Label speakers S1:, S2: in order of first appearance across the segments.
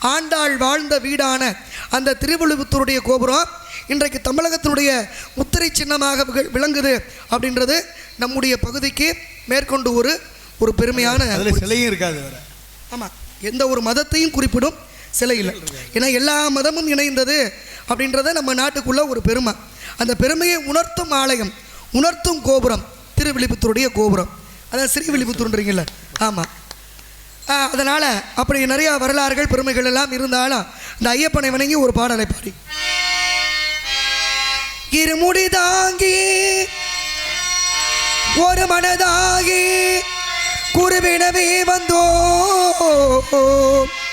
S1: ஆண்டாள் வாழ்ந்த வீடான அந்த திருவள்ளுவத்தூருடைய கோபுரம் இன்றைக்கு தமிழகத்தினுடைய முத்திரை சின்னமாக விளங்குது அப்படின்றது நம்முடைய பகுதிக்கு மேற்கொண்டு ஒரு ஒரு பெருமையான
S2: சிலையும் இருக்காது வேற.
S1: ஆமாம் எந்த ஒரு மதத்தையும் குறிப்பிடும் சிலை இல்லை. ஏன்னா எல்லா மதமும் இணைந்தது அப்படின்றத நம்ம நாட்டுக்குள்ள ஒரு பெருமை. அந்த பெருமையை உணர்த்தும் ஆலயம் உணர்த்தும் கோபுரம் திருவிழிபுத்தூருடைய கோபுரம். அதான் ஸ்ரீவில்லிபுத்தூர்ன்றீங்கல்ல ஆமாம் அதனால் அப்படி நிறையா வரலாறுகள் பெருமைகள் எல்லாம் இருந்தாலும் இந்த ஐயப்பனை வணங்கி ஒரு பாடலை பாடி. இருமுடி தாங்கி ஒரு மனதாகி குருவினவே வந்தோ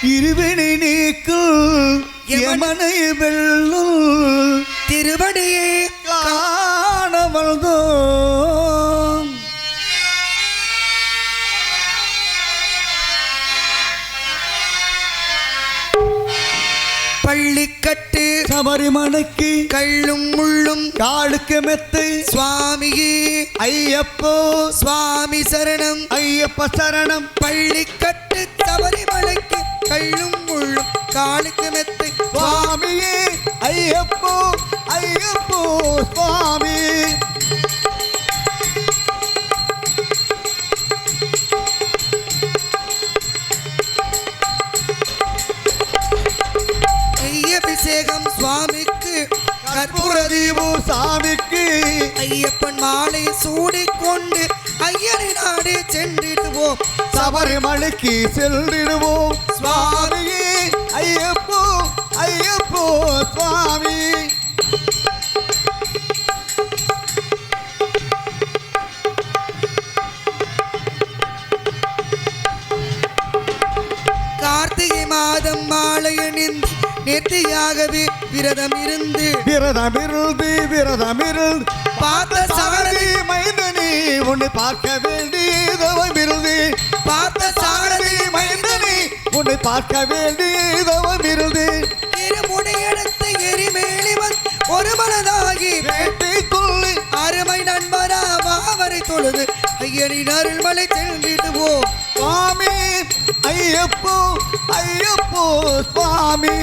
S2: இருவினை நீக்குள் யமனை வெல்லுள்
S1: திருவடியே
S2: காணவள்தோம் சபரிமலைக்கு
S1: கள்ளும் முள்ளும்
S2: காலுக்கு மெத்தை.
S1: சுவாமியே.
S2: ஐயப்போ
S1: சுவாமி சரணம்.
S2: ஐயப்ப சரணம்.
S1: பள்ளிக்கட்டு சபரிமலைக்கு கள்ளும் முள்ளும் காலுக்கு மெத்தை.
S2: சுவாமியே ஐயப்போ ஐயப்போ சுவாமி. சபரிமலைக்கு சென்றிடுவோம். சுவாமியே ஐயப்போ ஐயப்போ சுவாமி.
S1: கார்த்திகை மாதம் மாலை அணிந்து நேர்த்தியாகவே விரதம் இருந்து
S2: விரதமிருந்து விரதமிருந்து.
S1: பார்த்த சாரதி
S2: சாரதி மைந்தனி உன்னை பார்க்க வேண்டியதவமிருந்து
S1: பார்த்த
S2: பார்க்க வேண்டியதவமிருந்து
S1: திருமுடியெடுத்து எரிமேலிவன் ஒரு மனதாகி
S2: வேட்டை துள்ளி.
S1: அருமை நண்பரா மாவரை தொழுது. ஐயனின் அருள்மலை சென்றிடுவோம்
S2: சுவாமி ஐயப்போ ஐயப்போ சுவாமி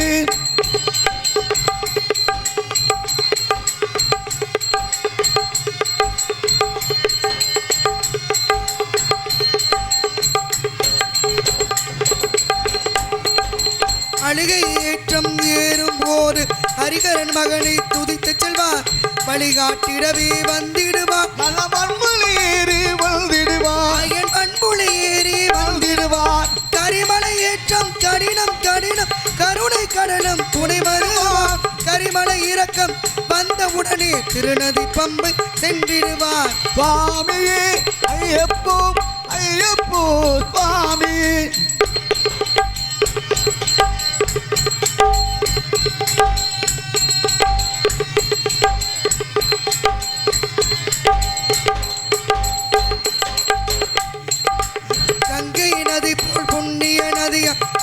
S1: ஹரிகரன் மகனை துதித்து செல்வார் வழிகாட்டிடவே வந்திடுவார்
S2: ஏறி வந்திடுவார்
S1: ஐயன் பண்புளி ஏறி
S2: வந்திடுவார்
S1: கரிமலை ஏற்றம் கடினம் கடினம். கருணை கடனம் துணை வருவார் கரிமலை இறக்கம் வந்த உடனே திருநதி பம்பை சென்றிடுவார்
S2: சுவாமியே ஐயப்போ ஐயப்போ சுவாமி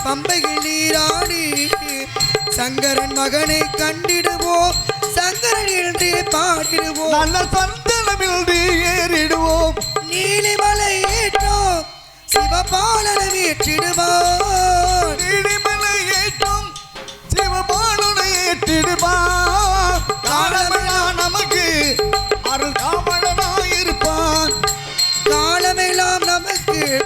S1: பம்பையில் நீராடி சங்கரன் மகனை கண்டிடுவோம். சங்கரன் என்றே பாடிடுவோம்.
S2: நல்ல சந்தனமில் ஏறிடுவோம்.
S1: நீலிமலை ஏற்றோம். சிவபாலனை ஏற்றிடுவான்
S2: நீடிமலை ஏற்றும். சிவபாலனை ஏற்றிடுவார். காலமெல்லாம் நமக்கு அருள் காவலனாயிருப்பான்
S1: காலமெல்லாம் நமக்கு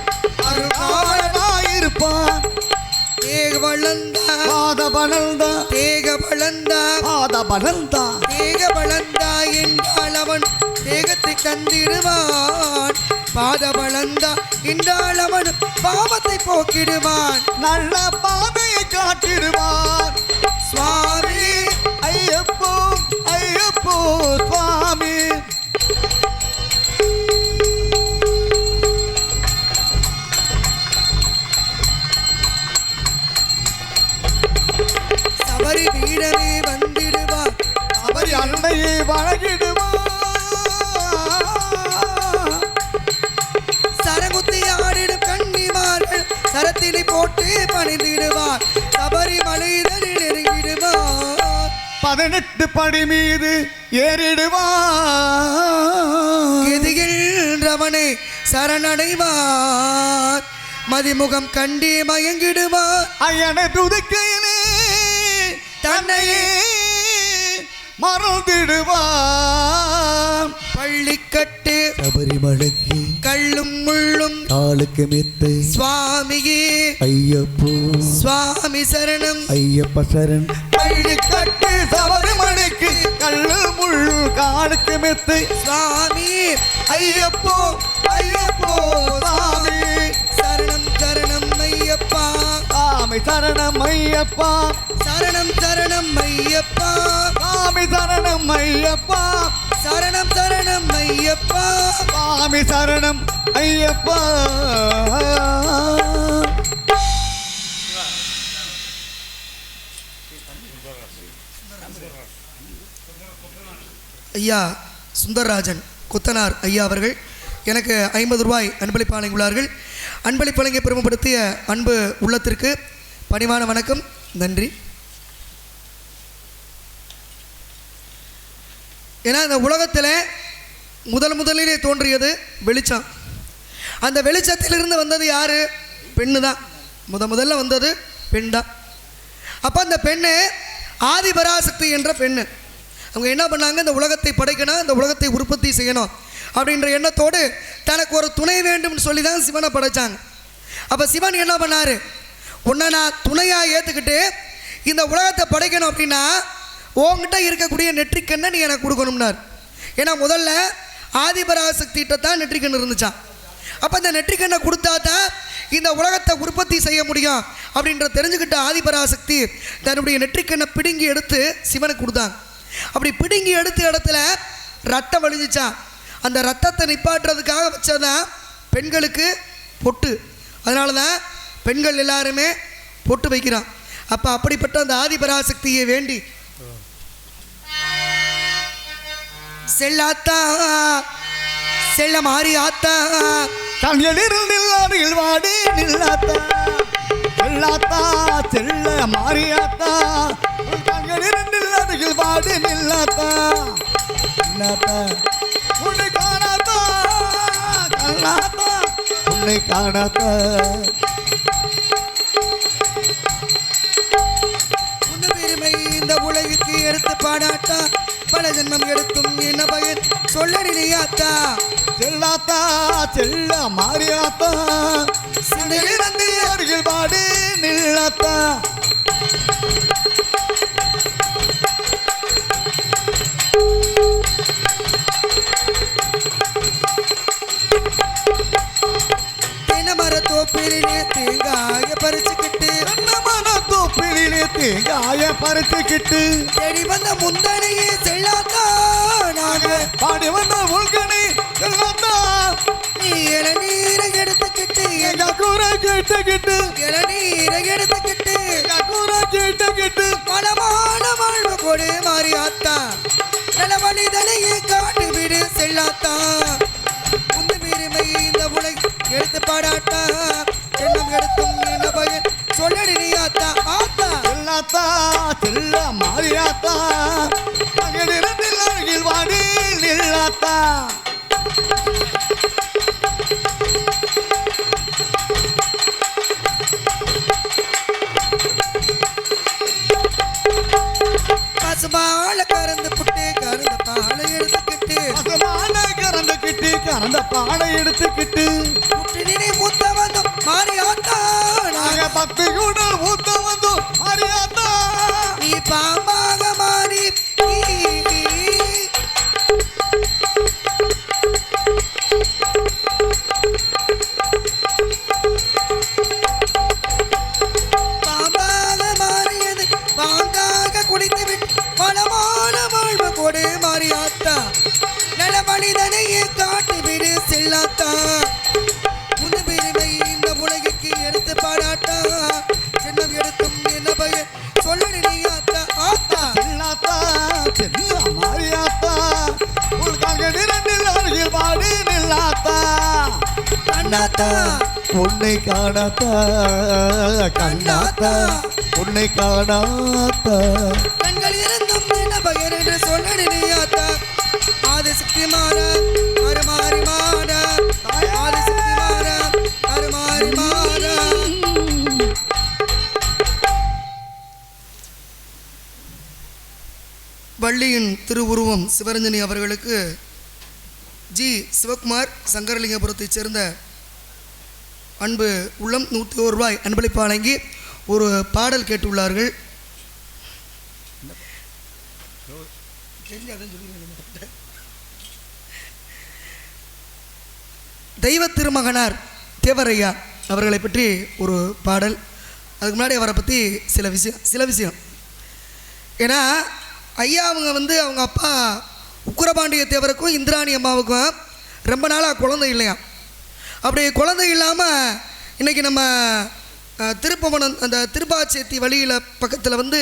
S2: பலந்தா
S1: தேக வளர்ந்தா
S2: பாத பலந்தா
S1: தேக வளர்ந்தா என்றால் அவன் தேகத்தை தந்திடுவான். பாத வளர்ந்தா என்றால் அவன் பாவத்தை போக்கிடுவான்.
S2: நல்ல பாதையை காட்டிடுவார்.
S1: சுவாமி.
S2: ஐயப்போ ஐயப்போ சுவாமி. பதினெட்டு படி மீது ஏறிடுவார்.
S1: எதுகின்றவனை சரணடைவார். மதிமுகம் கண்டி மயங்கிடுவார்.
S2: ஐயனை துதிக்கையிலே தன்னையே மறந்திடுவான்
S1: பள்ளிக்கட்டு
S2: சபரிமலைக்கு
S1: கள்ளும் முள்ளும்
S2: காலுக்கு மெத்தை
S1: சுவாமியே
S2: ஐயப்போ
S1: சுவாமி சரணம்
S2: ஐயப்ப சரண் பள்ளிக்கட்டு சபரிமலைக்கு கல்லு முள்ளு காலுக்கு மெத்தை.
S1: சுவாமி.
S2: ஐயப்போ ஐயப்போ சாமி
S1: சரணம் சரணம் ஐயப்பா.
S2: சாமி சரணம் ஐயப்பா.
S1: சரணம் சரணம் ஐயப்பா.
S2: சாமி சரணம் ஐயப்பா.
S1: சரணம் சரணம் ஐயப்பா.
S2: சாமி சரணம் ஐயப்பா.
S1: ஐயா சுந்தரராஜன் குத்தனார் ஐயா அவர்கள் எனக்கு ஐம்பது ரூபாய் அன்பளிப்பு வழங்கியுள்ளார்கள். அன்பளிப்பு வழங்கி பெருமைப்படுத்திய அன்பு உள்ளத்திற்கு பணிவான வணக்கம் நன்றி. ஏன்னா இந்த உலகத்தில் முதல் முதலிலே தோன்றியது வெளிச்சம். அந்த வெளிச்சத்திலிருந்து வந்தது யார்? பெண்ணு தான் முத முதல்ல வந்தது பெண் தான் அப்போ அந்த பெண்ணு ஆதிபராசக்தி என்ற பெண்ணு. அவங்க என்ன பண்ணாங்க? இந்த உலகத்தை படைக்கணும் இந்த உலகத்தை உற்பத்தி செய்யணும் அப்படின்ற எண்ணத்தோடு தனக்கு ஒரு துணை வேண்டும்னு சொல்லி தான் சிவனை படைச்சாங்க. அப்போ சிவன் என்ன பண்ணார்? உன்னை நான் துணையாக ஏற்றுக்கிட்டு இந்த உலகத்தை படைக்கணும் அப்படின்னா உங்ககிட்ட இருக்கக்கூடிய நெற்றிக்கண்ணை நீ எனக்கு கொடுக்கணும்னார். ஏன்னா முதல்ல ஆதிபராசக்திகிட்ட தான் நெற்றிக்கண் இருந்துச்சான் அப்போ இந்த நெற்றிக்கண்ணை கொடுத்தா தான் இந்த உலகத்தை உற்பத்தி செய்ய முடியும் அப்படின்ற தெரிஞ்சுக்கிட்ட ஆதிபராசக்தி தன்னுடைய நெற்றிக்கண்ணை பிடுங்கி எடுத்து சிவனுக்கு கொடுத்தாங்க. அப்படி பிடுங்கி எடுத்த இடத்துல ரத்தம் வழிஞ்சிச்சான் அந்த ரத்தத்தை நிப்பாட்டுறதுக்காக வச்சதான் பெண்களுக்கு பொட்டு. அதனால தான் பெண்கள் எல்லாருமே பொட்டு வைக்கிறான். அப்போ அப்படிப்பட்ட அந்த ஆதிபராசக்தியை வேண்டி. செல்லாத்தா செல்ல மாறி ஆத்தா.
S2: கண்களில் வாடி நில்லாத்தா. செல்லாத்தா செல்ல மாறியாத்தா மகன் இரண்டில் அருகில் வாடி நில்லாத்தா நில்லாத்தா உன்னை காணாத்தா கண்ணாத்தா உன்னை காணாத்தா
S1: உன்ன பெருமை இந்த உலகிற்கு எடுத்து பாடாட்டா? பல ஜென்மம் எடுத்தும் என்ன பயன்? சொல்லடியாத்தா
S2: செல்லாத்தா? செல்ல மாறியாத்தா? சிந்தையில் வந்து அருகில் பாடி நில்லாத்தா?
S1: தேங்காய
S2: பறித்துக்கிட்டு
S1: தேடி வந்த முந்தனையே செல்லாத்தா நாங்க
S2: பாடி வந்த உள்கணி செல்லாத்தா?
S1: நீ இளநீரை எடுத்துக்கிட்டு.
S2: எங்க கூரை கேட்டுக்கிட்டு
S1: இளநீரை எடுத்துக்கிட்டு.
S2: எங்க கூரை கேட்டுக்கிட்டு
S1: மனமான வாழ்வு கொடு மாறியாத்தா நல்ல மனிதனையே காட்டு விடு செல்லாத்தா. உந்து பெருமை இந்த உலக எடுத்து பாடாட்டா
S2: செல்ல மாறியாத்தா அங்கிருந்து அருகில் வாடி நில்லாத்தா
S1: பசுமால கறந்து புட்டு கறந்த பாலை எடுத்துக்கிட்டு.
S2: பசுமான கறந்துக்கிட்டு கறந்த பானை எடுத்துக்கிட்டு.
S1: புட்டு நினை மூத்த வந்தோம் மாறியாத்தா.
S2: நாங்க பத்து கூட
S1: நீ கண்ணாத்தா.
S2: உன்னை காணாத்தா கண்ணாத்தா. உன்னை காணாத்தா.
S1: கண்கள் இருந்தும் என்ன பகர் என்று சொன்னடியாத்தா ஆதிசக்தி மாற மறுமாறி மாற. ஆதிசக்தி மாற மறுமாறி மாற. வள்ளியின் திருவுருவம் சிவரஞ்சனி அவர்களுக்கு ஜி. சிவகுமார் சங்கரலிங்கபுரத்தைச் சேர்ந்த அன்பு உள்ளம் நூற்றி ஒரு ரூபாய் அன்பளிப்பு வழங்கி ஒரு பாடல் கேட்டுள்ளார்கள். தெய்வ திருமகனார் தேவரையா அவர்களை பற்றி ஒரு பாடல். அதுக்கு முன்னாடி அவரை பற்றி சில விஷயம் சில விஷயம். ஏன்னா ஐயா அவங்க வந்து அவங்க அப்பா உக்கிரபாண்டிய தேவருக்கும் இந்திராணி அம்மாவுக்கும் ரொம்ப நாளாக குழந்தை இல்லையா அப்படி குழந்தை இல்லாமல் இன்றைக்கி நம்ம திருப்பவனம் அந்த திருப்பாச்சேத்தி வழியில் பக்கத்தில் வந்து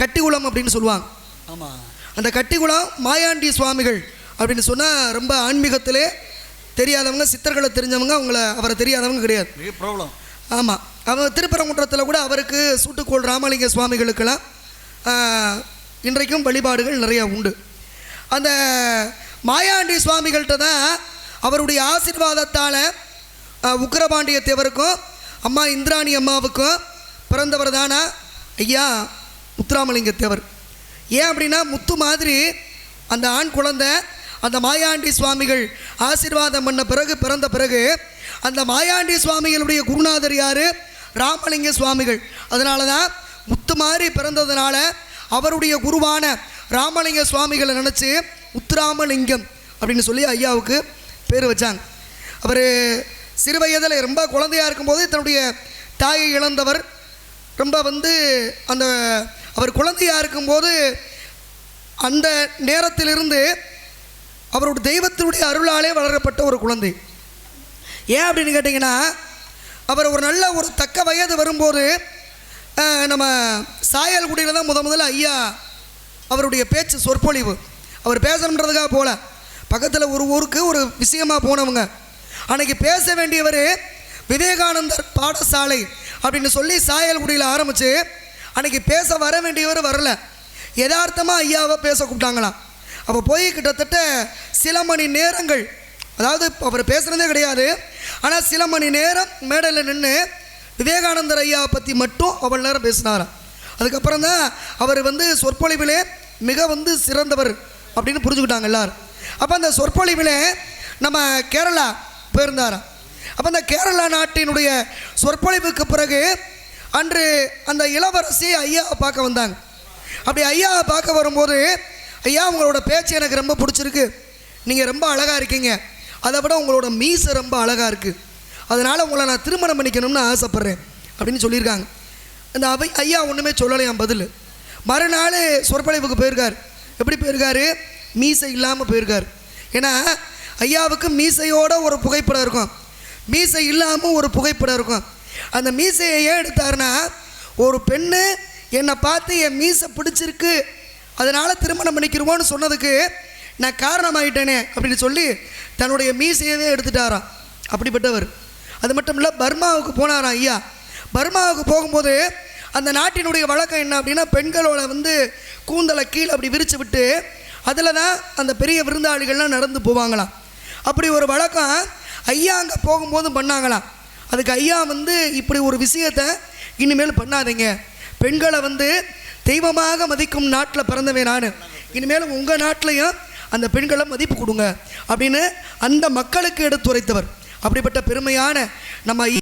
S1: கட்டிக்குளம் அப்படின்னு சொல்லுவாங்க.
S2: ஆமாம்
S1: அந்த கட்டிக்குளம் மாயாண்டி சுவாமிகள் அப்படின்னு சொன்னால் ரொம்ப ஆன்மீகத்திலே தெரியாதவங்க சித்தர்களை தெரிஞ்சவங்க அவங்கள அவரை தெரியாதவங்க கிடையாது.
S2: ப்ராப்ளம்
S1: ஆமாம் அவன் திருப்பரங்குன்றத்தில் கூட அவருக்கு சூட்டுக்கோள் ராமலிங்க சுவாமிகளுக்கெல்லாம் இன்றைக்கும் வழிபாடுகள் நிறைய உண்டு. அந்த மாயாண்டி சுவாமிகள்கிட்ட தான் அவருடைய ஆசீர்வாதத்தால் உக்கிரபாண்டிய தேவருக்கும் அம்மா இந்திராணி அம்மாவுக்கும் பிறந்தவர் தானா? ஐயா முத்துராமலிங்க தேவர். ஏன் அப்படின்னா முத்து மாதிரி அந்த ஆண் குழந்தை அந்த மாயாண்டி சுவாமிகள் ஆசீர்வாதம் பண்ண பிறகு பிறந்த பிறகு அந்த மாயாண்டி சுவாமிகளுடைய குருநாதர் யார்? ராமலிங்க சுவாமிகள். அதனால தான் முத்து மாதிரி பிறந்ததுனால அவருடைய குருவான ராமலிங்க சுவாமிகளை நினச்சி முத்துராமலிங்கம் அப்படின்னு சொல்லி ஐயாவுக்கு பேர் வச்சாங்க. அவர் சிறு வயதில் ரொம்ப குழந்தையாக இருக்கும்போது தன்னுடைய தாயை இழந்தவர். ரொம்ப வந்து அந்த அவர் குழந்தையாக இருக்கும்போது அந்த நேரத்திலிருந்து அவருடைய தெய்வத்தினுடைய அருளாலே வளரப்பட்ட ஒரு குழந்தை. ஏன் அப்படின்னு கேட்டிங்கன்னா அவர் ஒரு நல்ல ஒரு தக்க வயது வரும்போது அஹ், நம்ம சாயல்குடியில் தான் முத முதல்ல ஐயா அவருடைய பேச்சு சொற்பொழிவு. அவர் பேசணுன்றதுக்காக போகல பக்கத்தில் ஒரு ஊருக்கு ஒரு விஷயமா போனவங்க. அன்னைக்கு பேச வேண்டியவர் விவேகானந்தர் பாடசாலை அப்படின்னு சொல்லி சாயல்குடியில் ஆரம்பித்து அன்னைக்கு பேச வர வேண்டியவர் வரல. யதார்த்தமாக ஐயாவை பேச கூப்பிட்டாங்களாம். அப்போ போய் கிட்டத்தட்ட சில மணி நேரங்கள் அதாவது அவர் பேசுகிறதே கிடையாது ஆனால் சில மணி நேரம் மேடையில் நின்று விவேகானந்தர் ஐயாவை பற்றி மட்டும் அவ்வளோ நேரம் பேசினாராம். அதுக்கப்புறம் தான் அவர் வந்து சொற்பொழிவிலே மிக வந்து சிறந்தவர் அப்படின்னு புரிஞ்சுக்கிட்டாங்க எல்லாரும். அப்போ அந்த சொற்பொழிவிலே நம்ம கேரளா போயிருந்தாராம். அப்போ அந்த கேரளா நாட்டினுடைய சொற்பொழிவுக்கு பிறகு அன்று அந்த இளவரசி ஐயாவை பார்க்க வந்தாங்க. அப்படி ஐயாவை பார்க்க வரும்போது ஐயா உங்களோட பேச்சு எனக்கு ரொம்ப பிடிச்சிருக்கு. நீங்கள் ரொம்ப அழகாக இருக்கீங்க. அதை விட உங்களோட மீசை ரொம்ப அழகாக இருக்குது அதனால் உங்களை நான் திருமணம் பண்ணிக்கணும்னு ஆசைப்பட்றேன் அப்படின்னு சொல்லியிருக்காங்க. அந்த அவை ஐயா ஒன்றுமே சொல்லலையாம் பதில். மறுநாள் சொற்பொழிவுக்கு போயிருக்கார். எப்படி போயிருக்காரு? மீசை இல்லாமல் போயிருக்கார். ஏன்னா ஐயாவுக்கு மீசையோட ஒரு புகைப்படம் இருக்கும். மீசை இல்லாமல் ஒரு புகைப்படம் இருக்கும். அந்த மீசையை ஏன் எடுத்தாருன்னா ஒரு பெண்ணு என்னை பார்த்து என் மீசை பிடிச்சிருக்கு அதனால் திருமணம் பண்ணிக்கிறோமோன்னு சொன்னதுக்கு நான் காரணமாயிட்டேனே அப்படின்னு சொல்லி தன்னுடைய மீசையவே எடுத்துட்டாராம். அப்படிப்பட்டவர். அது மட்டும் இல்லை பர்மாவுக்கு போனாராம் ஐயா. பர்மாவுக்கு போகும்போது அந்த நாட்டினுடைய வழக்கம் என்ன அப்படின்னா பெண்களோட வந்து கூந்தலை கீழே அப்படி விரித்து விட்டு அதில் தான் அந்த பெரிய விருந்தாளிகள்லாம் நடந்து போவாங்களாம். அப்படி ஒரு வழக்கம் ஐயா அங்கே போகும்போதும் பண்ணாங்களாம். அதுக்கு ஐயா வந்து இப்படி ஒரு விஷயத்தை இனிமேல் பண்ணாதீங்க. பெண்களை வந்து தெய்வமாக மதிக்கும் நாட்டில் பிறந்தவே நான். இனிமேல் உங்கள் நாட்டிலையும் அந்த பெண்களை மதிப்பு கொடுங்க. அப்படின்னு அந்த மக்களுக்கு எடுத்துரைத்தவர் அப்படிப்பட்ட பெருமையான நம்ம ஐ